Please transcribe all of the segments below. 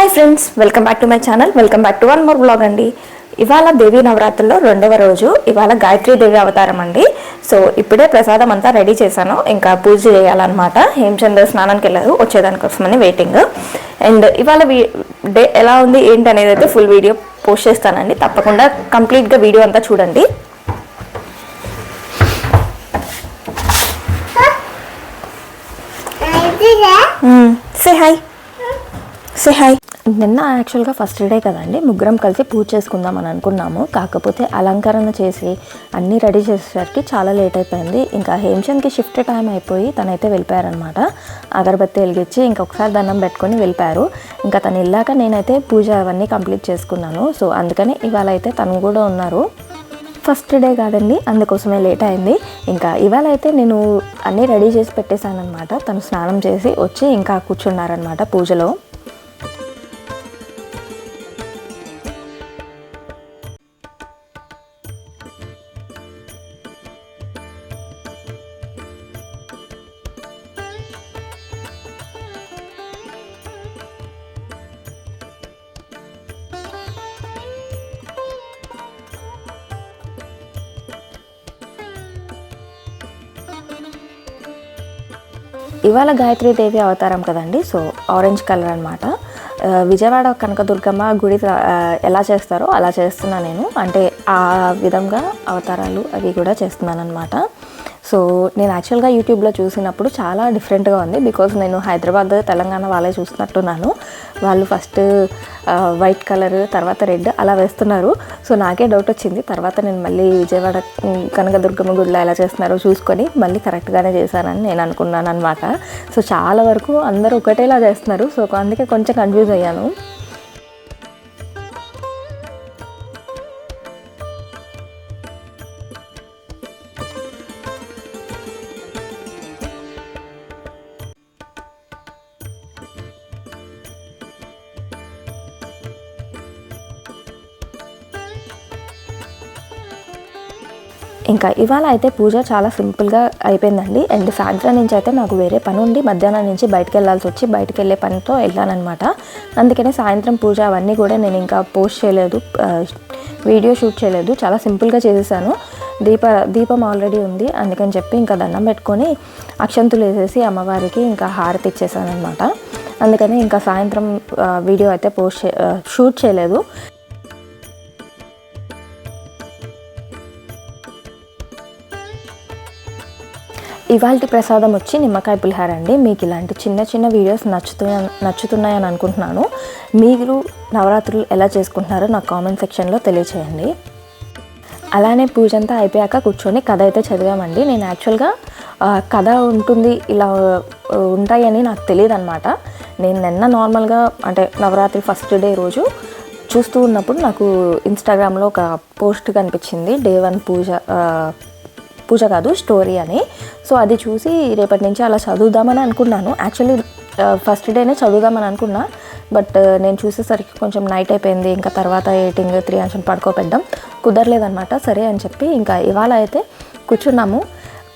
Hi friends welcome back to my channel. Welcome back to one more blog అండి. ఇవాళ దేవీ నవరాత్రుల్లో రెండవ రోజు ఇవాళ గాయత్రి దేవి అవతారం అండి. సో ఇప్పుడే ప్రసాదం అంతా రెడీ చేశాను. ఇంకా పూజ చేయాలన్నమాట. హేమచంద్ర స్నానానికి వెళ్ళారు వచ్చేదానికోసమని వెయిటింగ్ అండ్ ఇవాళ డే ఎలా ఉంది ఏంటి అనేది అయితే ఫుల్ వీడియో పోస్ట్ చేస్తానండి. తప్పకుండా కంప్లీట్గా వీడియో అంతా చూడండి. సే హాయ్ సే హాయ్ నిన్న యాక్చువల్గా ఫస్ట్ డే కదండి. ముగ్గురం కలిసి పూజ చేసుకుందాం అని అనుకున్నాము. కాకపోతే అలంకరణ చేసి అన్నీ రెడీ చేసేసరికి చాలా లేట్ అయిపోయింది. ఇంకా హేమ్చంద్కి షిఫ్ట్ టైం అయిపోయి తనైతే వెళ్ళిపోయారనమాట అగరబత్తి వెలిగించి ఇంకొకసారి దండం పెట్టుకొని వెళ్ళిపోయారు. ఇంకా తను వెళ్ళాక నేనైతే పూజ అవన్నీ కంప్లీట్ చేసుకున్నాను. సో అందుకని ఇవాళ అయితే తను కూడా ఉన్నారు. ఫస్ట్ డే కాదండి అందుకోసమే లేట్ అయింది. ఇంకా ఇవాళ అయితే నేను అన్నీ రెడీ చేసి పెట్టేశానమాట తను స్నానం చేసి వచ్చి ఇంకా కూర్చున్నారనమాట పూజలో. ఇవాళ గాయత్రి దేవి అవతారం కదండి సో ఆరెంజ్ కలర్ అనమాట విజయవాడ కనకదుర్గమ్మ గుడి ఎలా చేస్తారో అలా చేస్తున్నా నేను. అంటే ఆ విధంగా అవతారాలు అవి కూడా చేస్తున్నాను అనమాట సో నేను యాక్చువల్గా యూట్యూబ్లో చూసినప్పుడు చాలా డిఫరెంట్గా ఉంది. బికాజ్ నేను హైదరాబాద్ తెలంగాణ వాళ్ళే చూస్తున్నట్టున్నాను. వాళ్ళు ఫస్ట్ వైట్ కలర్ తర్వాత రెడ్ అలా వేస్తున్నారు. సో నాకే డౌట్ వచ్చింది. తర్వాత నేను మళ్ళీ విజయవాడ కనకదుర్గమ్మ గుడిలో ఎలా చేస్తున్నారో చూసుకొని మళ్ళీ కరెక్ట్గానే చేశానని నేను అనుకున్నాను అనమాట సో చాలా వరకు అందరూ ఒకటేలా చేస్తున్నారు. సో అందుకే కొంచెం కన్ఫ్యూజ్ అయ్యాను. ఇంకా ఇవాళ అయితే పూజ చాలా సింపుల్గా అయిపోయిందండి. అండ్ సాయంత్రం నుంచి అయితే నాకు వేరే పని ఉండి మధ్యాహ్నం నుంచి బయటకు వెళ్ళాల్సి వచ్చి బయటకు వెళ్ళే పనితో వెళ్ళానమాట అందుకనే సాయంత్రం పూజ అవన్నీ కూడా నేను ఇంకా పోస్ట్ చేయలేదు. వీడియో షూట్ చేయలేదు. చాలా సింపుల్గా చేసేసాను. దీప దీపం ఆల్రెడీ ఉంది. అందుకని చెప్పి ఇంకా దండం పెట్టుకొని అక్షంతులు వేసేసి అమ్మవారికి ఇంకా హారతి ఇచ్చేసాను అనమాట అందుకని ఇంకా సాయంత్రం వీడియో అయితే పోస్ట్ చే- షూట్ చేయలేదు. ఇవాళ ప్రసాదం వచ్చి నిమ్మకాయ పులిహార అండి. మీకు ఇలాంటి చిన్న చిన్న వీడియోస్ నచ్చుతు నచ్చుతున్నాయని అనుకుంటున్నాను. మీరు నవరాత్రులు ఎలా చేసుకుంటున్నారో నాకు కామెంట్ సెక్షన్లో తెలియచేయండి. అలానే పూజ అంతా అయిపోయాక కూర్చొని కథ అయితే చదివామండి. నేను యాక్చువల్గా కథ ఉంటుంది ఇలా ఉంటాయని నాకు తెలియదు అనమాట నేను నిన్న నార్మల్గా అంటే నవరాత్రి ఫస్ట్ డే రోజు చూస్తూ ఉన్నప్పుడు నాకు ఇన్స్టాగ్రామ్లో ఒక పోస్ట్ కనిపించింది. డే వన్ పూజ పూజ కాదు స్టోరీ అని. సో అది చూసి రేపటి నుంచి అలా చదువుదామని అనుకున్నాను. యాక్చువల్లీ ఫస్ట్ డేనే చదువుదామని అనుకున్నా. బట్ నేను చూసేసరికి కొంచెం నైట్ అయిపోయింది. ఇంకా తర్వాత ఎయిటింగ్ త్రీ అంశం పడుకోపెట్టడం కుదరలేదనమాట సరే అని చెప్పి ఇంకా ఇవాళ అయితే కూర్చున్నాము.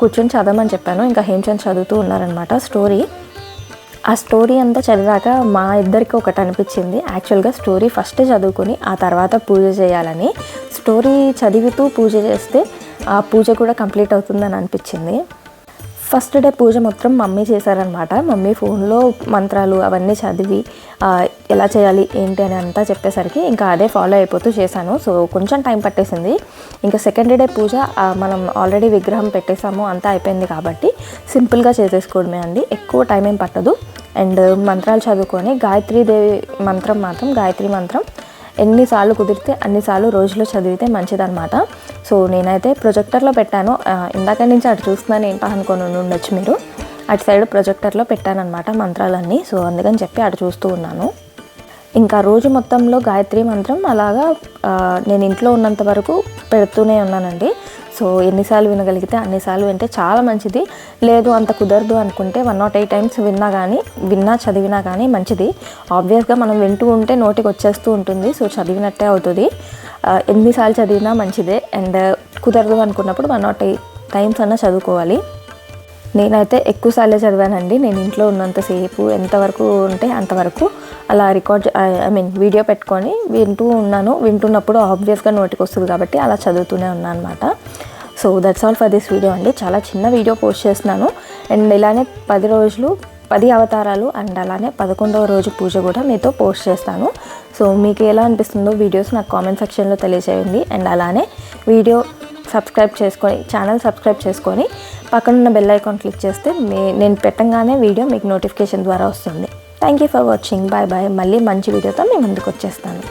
కూర్చొని చదవమని చెప్పాను. ఇంకా హేమచంద్ చదువుతూ ఉన్నారనమాట స్టోరీ ఆ స్టోరీ అంతా చదివాక మా ఇద్దరికి ఒకటి అనిపించింది. యాక్చువల్గా స్టోరీ ఫస్ట్ చదువుకొని ఆ తర్వాత పూజ చేయాలని. స్టోరీ చదువుతూ పూజ చేస్తే ఆ పూజ కూడా కంప్లీట్ అవుతుందని అనిపించింది. ఫస్ట్ డే పూజ మొత్తం మమ్మీ చేశారనమాట మమ్మీ ఫోన్లో మంత్రాలు అవన్నీ చదివి ఎలా చేయాలి ఏంటి అని అంతా చెప్పేసరికి ఇంకా అదే ఫాలో అయిపోతూ చేశాను. సో కొంచెం టైం పట్టేసింది. ఇంకా సెకండ్ డే పూజ మనం ఆల్రెడీ విగ్రహం పెట్టేసాము అంతా అయిపోయింది కాబట్టి సింపుల్గా చేసేసుకోవడమే అండి. ఎక్కువ టైం ఏం పట్టదు. అండ్ మంత్రాలు చదువుకొని గాయత్రీ దేవి మంత్రం మాత్రం గాయత్రి మంత్రం ఎన్నిసార్లు కుదిరితే అన్నిసార్లు రోజులో చదివితే మంచిదన్నమాట. సో నేనైతే ప్రొజెక్టర్లో పెట్టాను. ఇందాక నుంచి అటు చూస్తున్నాను ఏంటో అనుకొని ఉండొచ్చు మీరు. అటు సైడ్ ప్రొజెక్టర్లో పెట్టానమాట మంత్రాలన్నీ. సో అందుకని చెప్పి అటు చూస్తూ ఉన్నాను. ఇంకా రోజు మొత్తంలో గాయత్రి మంత్రం అలాగా నేను ఇంట్లో ఉన్నంత వరకు పెడుతూనే ఉన్నానండి. సో ఎన్నిసార్లు వినగలిగితే అన్నిసార్లు వింటే చాలా మంచిది. లేదు అంత కుదరదు అనుకుంటే వన్ నాట్ ఎయిట్ టైమ్స్ విన్నా కానీ విన్నా చదివినా కానీ మంచిది. ఆబ్వియస్గా మనం వింటూ ఉంటే నోటికి వచ్చేస్తూ ఉంటుంది. సో చదివినట్టే అవుతుంది. ఎన్నిసార్లు చదివినా మంచిదే. అండ్ కుదరదు అనుకున్నప్పుడు వన్ నాట్ ఎయిట్ టైమ్స్ అన్నా చదువుకోవాలి. నేనైతే ఎక్కువసార్లే చదివానండి. నేను ఇంట్లో ఉన్నంతసేపు ఎంతవరకు ఉంటే అంతవరకు అలా రికార్డ్ ఐ మీన్ వీడియో పెట్టుకొని వింటూ ఉన్నాను. వింటున్నప్పుడు ఆబ్వియస్గా నోటికి వస్తుంది కాబట్టి అలా చదువుతూనే ఉన్నాను అనమాట so that's all for this video అండి. చాలా చిన్న వీడియో పోస్ట్ చేస్తున్నాను. అండ్ ఇలానే పది రోజులు పది అవతారాలు అండ్ అలానే పదకొండవ రోజు పూజ కూడా మీతో పోస్ట్ చేస్తాను. సో మీకు ఎలా అనిపిస్తుందో వీడియోస్ నాకు కామెంట్ సెక్షన్లో తెలియజేయండి అండ్ అలానే వీడియో సబ్స్క్రైబ్ చేసుకొని ఛానల్ సబ్స్క్రైబ్ చేసుకొని పక్కనున్న బెల్ ఐకాన్ క్లిక్ చేస్తే మీ నేను పెట్టంగానే వీడియో మీకు నోటిఫికేషన్ ద్వారా వస్తుంది. Thank you for watching bye bye మళ్ళీ మంచి వీడియోతో మీ ముందుకు వచ్చేస్తాను.